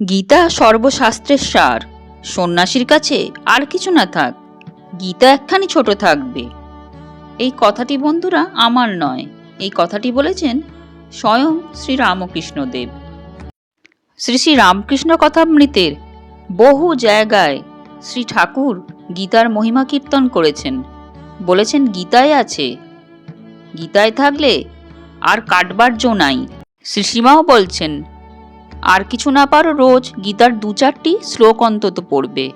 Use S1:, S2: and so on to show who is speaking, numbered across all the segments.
S1: গীতা সর্বশাস্ত্রের সার। সন্ন্যাসীর কাছে আর কিছু না থাক, গীতা একখানি ছোট থাকবে। এই কথাটি বন্ধুরা আমার নয়, এই কথাটি বলেছেন স্বয়ং শ্রী রামকৃষ্ণদেব শ্রী শ্রী রামকৃষ্ণ কথামৃতের বহু জায়গায় শ্রী ঠাকুর গীতার মহিমা কীর্তন করেছেন। বলেছেন, গীতায় আছে। গীতায় থাকলে আর কাটবার জো নাই। শ্রীসীমাও বলছেন আর কিছু না পারো রোজ গীতার দু চারটি শ্লোক অন্তত পড়বে।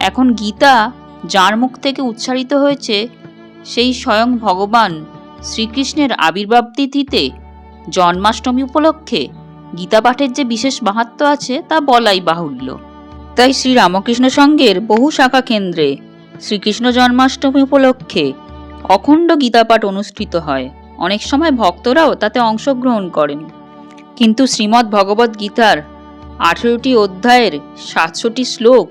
S1: এখন গীতা যার মুখ থেকে উচ্চারিত হয়েছে, সেই স্বয়ং ভগবান শ্রীকৃষ্ণের আবির্ভাব তিথিতে জন্মাষ্টমী উপলক্ষে গীতা পাঠের যে বিশেষ মাহাত্ম আছে তা বলাই বাহুল্য। তাই শ্রী রামকৃষ্ণ সঙ্গের বহু শাখা কেন্দ্রে শ্রীকৃষ্ণ জন্মাষ্টমী উপলক্ষে অখণ্ড গীতাপাঠ অনুষ্ঠিত হয়। অনেক সময় ভক্তরাও তাতে অংশগ্রহণ করেন। কিন্তু শ্রীমদ্ ভগবদ্ গীতার আঠেরোটি অধ্যায়ের সাতশোটি শ্লোক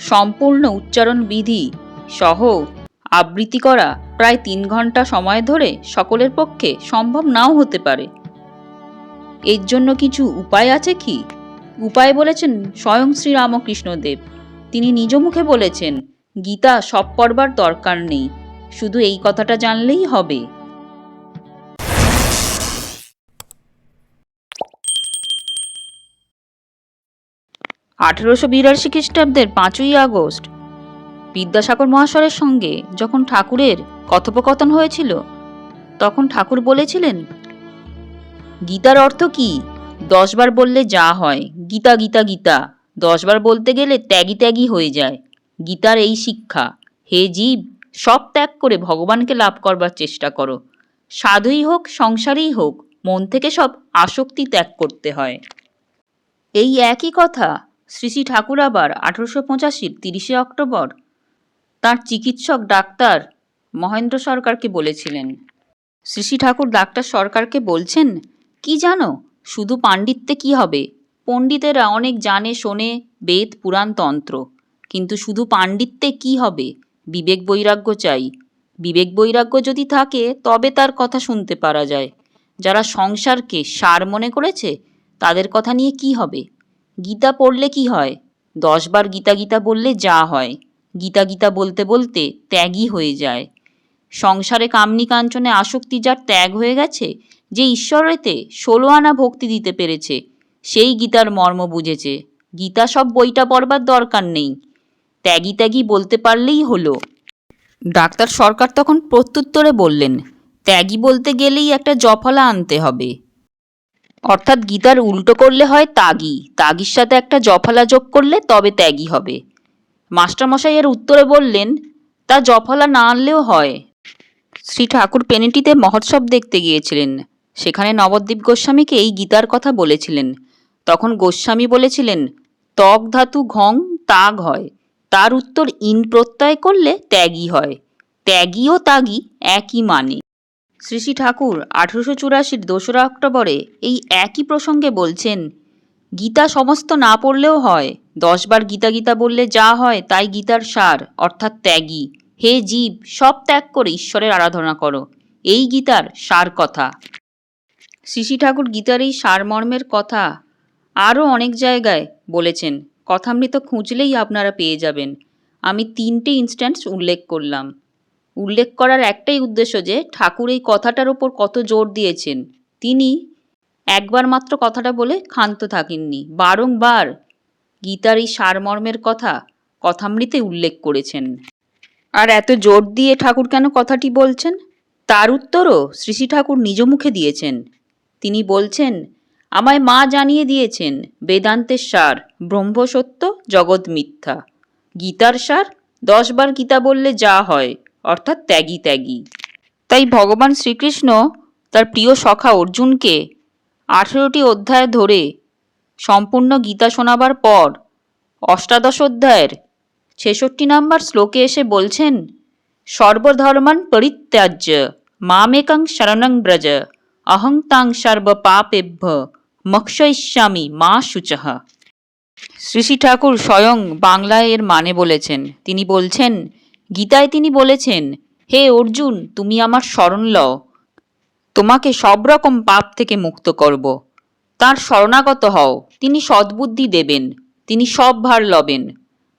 S1: সম্পূর্ণ উচ্চারণ বিধি সহ আবৃত্তি করা প্রায় তিন ঘণ্টা সময় ধরে সকলের পক্ষে সম্ভব নাও হতে পারে। এর জন্য কিছু উপায় আছে কি? উপায় বলেছেন স্বয়ং শ্রী রামকৃষ্ণদেব তিনি নিজ মুখে বলেছেন, গীতা সব পড়বার দরকার নেই। শুধু এই কথাটা জানলেই হবে। আঠেরোশো বিরাশি খ্রিস্টাব্দের পাঁচই আগস্ট, বিদ্যাসাগর মহাশয়ের সঙ্গে যখন ঠাকুরের কথোপকথন হয়েছিল, তখন ঠাকুর বলেছিলেন, গীতার অর্থ কি? দশবার বললে যা হয়, গীতা গীতা গীতা। দশবার বলতে গেলে ত্যাগী ত্যাগী হয়ে যায়। গীতার এই শিক্ষা, হে জীব, সব ত্যাগ করে ভগবানকে লাভ করবার চেষ্টা করো। সাধুই হোক, সংসারেই হোক, মন থেকে সব আসক্তি ত্যাগ করতে হয়। এই একই কথা শ্রী শ্রী ঠাকুর আবার আঠারোশো পঁচাশির তিরিশে অক্টোবর তার চিকিৎসক ডাক্তার মহেন্দ্র সরকারকে বলেছিলেন। শ্রী শ্রী ঠাকুর ডাক্তার সরকারকে বলছেন, কি জানো, শুধু পাণ্ডিত্যে কি হবে? পণ্ডিতেরা অনেক জানে, শোনে, বেদ, পুরাণ, তন্ত্র। কিন্তু শুধু পাণ্ডিত্যে কি হবে? বিবেক বৈরাগ্য চাই। বিবেক বৈরাগ্য যদি থাকে, তবে তার কথা শুনতে পারা যায়। যারা সংসারকে সার মনে করেছে, তাদের কথা নিয়ে কি হবে? গীতা পড়লে কি হয়? দশবার গীতা গীতা বললে যা হয়। গীতা গীতা বলতে বলতে ত্যাগই হয়ে যায়। সংসারে কামনি কাঞ্চনে আসক্তি যার ত্যাগ হয়ে গেছে, যে ঈশ্বরেতে ষোলো আনা ভক্তি দিতে পেরেছে, সেই গীতার মর্ম বুঝেছে। গীতা সব বইটা পড়বার দরকার নেই। ত্যাগী ত্যাগি বলতে পারলেই হলো। ডাক্তার সরকার তখন প্রত্যুত্তরে বললেন, ত্যাগী বলতে গেলেই একটা জফলা আনতে হবে। অর্থাৎ গীতার উল্টো করলে হয় তাগি। তাগির সাথে একটা জফলা যোগ করলে তবে ত্যাগী হবে। মাস্টারমশাই এর উত্তরে বললেন, তা জফলা না আনলেও হয়। শ্রী ঠাকুর পেনেটিতে মহোৎসব দেখতে গিয়েছিলেন। সেখানে নবদ্বীপ গোস্বামীকে এই গীতার কথা বলেছিলেন। তখন গোস্বামী বলেছিলেন ত্বক ধাতু ঘং তাগ হয়। তার উত্তর ইন প্রত্যয় করলে ত্যাগী হয়। ত্যাগী ও তাগী একই মানে। শ্রী ঠাকুর আঠেরোশো চুরাশির দোসরা অক্টোবরে এই একই প্রসঙ্গে বলছেন, গীতা সমস্ত না পড়লেও হয়। দশবার গীতা গীতা বললে যা হয় তাই গীতার সার, অর্থাৎ ত্যাগী। হে জীব, সব ত্যাগ করে ঈশ্বরের আরাধনা করো। এই গীতার সার কথা। শ্রী ঠাকুর গীতার এই সারমর্মের কথা আরও অনেক জায়গায় বলেছেন। কথামৃত খুঁজলেই আপনারা পেয়ে যাবেন। আমি তিনটে ইনস্ট্যান্স উল্লেখ করলাম। উল্লেখ করার একটাই উদ্দেশ্য যে ঠাকুর এই কথাটার ওপর কত জোর দিয়েছেন। তিনি একবার মাত্র কথাটা বলে ক্ষান্ত থাকেননি, বারংবার গীতার এই সারমর্মের কথা কথামৃতে উল্লেখ করেছেন। আর এত জোর দিয়ে ঠাকুর কেন কথাটি বলছেন? তার উত্তরও শ্রী শ্রী ঠাকুর নিজ মুখে দিয়েছেন। তিনি বলছেন, আমায় মা জানিয়ে দিয়েছেন, বেদান্তের সার, ব্রহ্মসত্য, জগৎ মিথ্যা। গীতার সার দশবার গীতা বললে যা হয়। অর্থাৎ ত্যাগী ত্যাগী। তাই ভগবান শ্রীকৃষ্ণ তার প্রিয় সখা অর্জুনকে আঠেরোটি অধ্যায় ধরে সম্পূর্ণ গীতা শোনাবার পর অষ্টাদশ অধ্যায়ের ছেষট্টি নম্বর শ্লোকে এসে বলছেন, সর্বধর্মান পরিত্যাজ্য, মামেকং শরণং ব্রজ, অহং তাং সর্ব পাপেভ্য মক্ষয়িষ্যামি মা শুচহ শ্রী ঠাকুর স্বয়ং বাংলায় এর মানে বলেছেন। তিনি বলছেন গীতায় তিনি বলেছেন, হে অর্জুন, তুমি আমার শরণ লও। তোমাকে সব রকম পাপ থেকে মুক্ত করব। তার শরণাগত হও। তিনি সদ্বুদ্ধি দেবেন, তিনি সব ভার লবেন।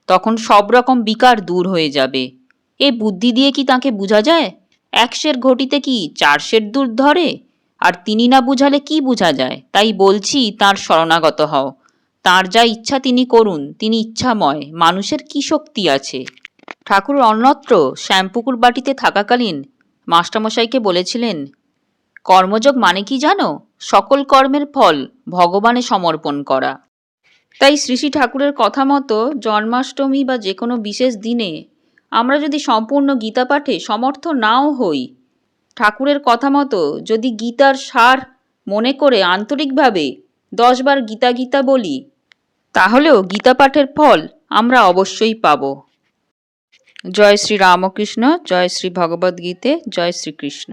S1: তখন সব রকম বিকার দূর হয়ে যাবে। এ বুদ্ধি দিয়ে কি তাকে বোঝা যায়? একশের ঘটিতে কি চারশের দূর ধরে? আর তিনি না বুঝালে কি বোঝা যায়? তাই বলছি, তার শরণাগত হও। তার যা ইচ্ছা তিনি করুন, তিনি ইচ্ছাময়। মানুষের কি শক্তি আছে? ঠাকুর অন্যত্র শ্যামপুকুর বাটিতে থাকাকালীন মাস্টারমশাইকে বলেছিলেন, কর্মযোগ মানে কি জানো? সকল কর্মের ফল ভগবানে সমর্পণ করা। তাই শ্রী শ্রী ঠাকুরের কথা মতো জন্মাষ্টমী বা যে কোনো বিশেষ দিনে আমরা যদি সম্পূর্ণ গীতা পাঠে সমর্থ নাও হই, ঠাকুরের কথা মতো যদি গীতার সার মনে করে আন্তরিকভাবে দশবার গীতা গীতা বলি, তাহলেও গীতা পাঠের ফল আমরা অবশ্যই পাব। জয় শ্রী রামকৃষ্ণ জয় শ্রী ভগবদ্গীতে জয় শ্রীকৃষ্ণ